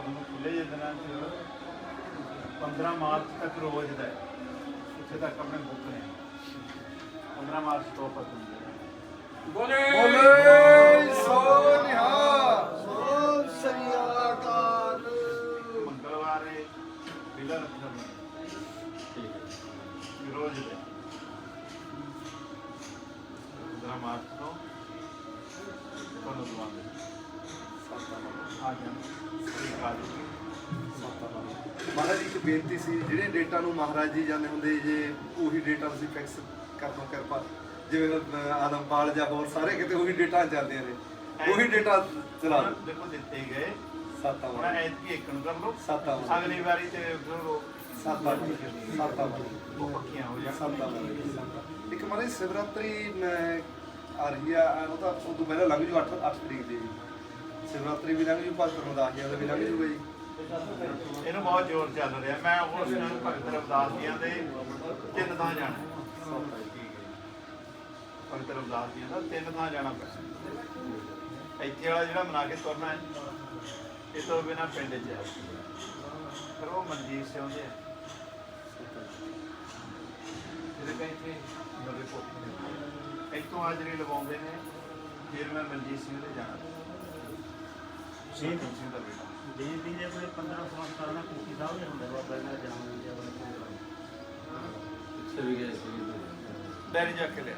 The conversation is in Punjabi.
ਦਿਨਾਂ 'ਚ 15 ਮਾਰਚ ਤੱਕ ਰੋਜ਼ ਦਾ ਹੈ। ਉੱਥੇ ਤੱਕ ਆਪਣੇ ਬੁੱਕ ਨੇ। 15 ਮਾਰਚ ਤੋਂ ਆਪਾਂ ਹੁੰਦੇ ਬੋਲੇ! ਸੋ ਨਿਹਾਲ! ਸੋ ਸ੍ਰੀ ਅਕਾਲ! ਮੰਗਲਵਾਰ ਹੈ। ਬਿਲਾ ਰੱਖਣਾ ਠੀਕ ਹੈ। ਰੋਜ਼ ਦੇ। 15 ਮਾਰਚ ਤੋਂ ਤੁਹਾਨੂੰ ਦਵਾਂਗੇ ਮਹਾਰਾਜ ਜੀ ਇੱਕ ਬੇਨਤੀ ਸੀ ਜਿਹੜੇ ਡੇਟਾ ਨੂੰ ਮਹਾਰਾਜ ਜੀ ਜਾਂਦੇ ਹੁੰਦੇ ਜੇ ਉਹੀ ਡੇਟਾ ਤੁਸੀਂ ਫਿਕਸ ਕਰ ਦੋ ਕਿਰਪਾ। ਜਿਵੇਂ ਆਦਮਪਾਲ ਜਾਂ ਹੋਰ ਸਾਰੇ ਕਿਤੇ ਉਹੀ ਡੇਟਾ ਚੱਲਦੀਆਂ ਨੇ। ਉਹੀ ਡੇਟਾ ਚਲਾ ਦਿਓ। ਦੇਖੋ ਦਿੱਤੇ ਗਏ। ਸੱਤਾ ਵਾਰ ਐਤਕੀ ਇੱਕ ਨੂੰ ਕਰ ਲਓ। ਸੱਤਾ ਵਾਰ ਅਗਲੀ ਵਾਰੀ ਤੇ ਉਹ ਸੱਤਾ ਵਾਰ ਸੱਤਾ ਵਾਰ ਉਹ ਪੱਕੀਆਂ ਹੋ ਜਾਣ। ਸੱਤਾ ਵਾਰ ਇੱਕ ਮਹਾਰਾਜ ਸ਼ਿਵਰਾਤਰੀ ਆ ਰਹੀ ਆ ਉਹ ਤਾਂ ਉਹ ਤੋਂ ਪਹਿਲਾਂ ਲੰਘ ਜੂ 8 8 ਤਰੀਕ ਦੀ। ਜੀ ਸ਼ਿਵਰਾਤਰੀ ਵੀ ਲੰਘ ਜੂ ਭਾਸਕਰ ਰਮਦਾਸ ਜੀ ਦਾ ਵੀ ਲੰਘ ਜੂਗਾ ਜੀ। ਇਹਨੂੰ ਬਹੁਤ ਜ਼ੋਰ ਚੱਲ ਰਿਹਾ। ਮੈਂ ਉਸ ਨੂੰ ਭਗਤ ਰਵਦਾਸ ਜੀਆਂ ਦੇ ਤਿੰਨ ਥਾਂ ਜਾਣਾ। ਭਗਤ ਰਵਦਾਸ ਜੀਆਂ ਦਾ ਤਿੰਨ ਥਾਂ ਜਾਣਾ ਪੈਣਾ ਇੱਥੇ ਵਾਲਾ ਜਿਹੜਾ ਮਨਾ ਕੇ ਤੁਰਨਾ ਹੈ, ਇਹ ਤੋਂ ਬਿਨਾ ਪਿੰਡ 'ਚ ਹੈ। ਫਿਰ ਉਹ ਮਨਜੀਤ ਸਿੰਘ ਦੇ ਜਿਹੜੇ ਕਹਿੰਦੇ ਮੇਰੇ ਪੁੱਤ ਇੱਥੋਂ ਹਾਜ਼ਰੀ ਲਵਾਉਂਦੇ ਨੇ, ਫਿਰ ਮੈਂ ਮਨਜੀਤ ਸਿੰਘ ਦੇ ਜਾਣਾ। ਜੀ। ਮਨਜੀਤ ਸਿੰਘ ਦਾ ਬੇਟਾ ਬੇਨਤੀ ਦੇ ਕੋਈ 15 16 ਸਾਲ ਦਾ ਕੁਕੀ ਸਾਹਿਬ ਦੇ ਹੁੰਦੇ ਬਾਬਾ ਇਹਨਾਂ ਦਾ ਜਨਮ ਦਿਨ ਦੇ ਵਾਲੇ ਪ੍ਰੋਗਰਾਮ ਡੈਰੀ ਜਾ ਕੇ ਲਿਆ।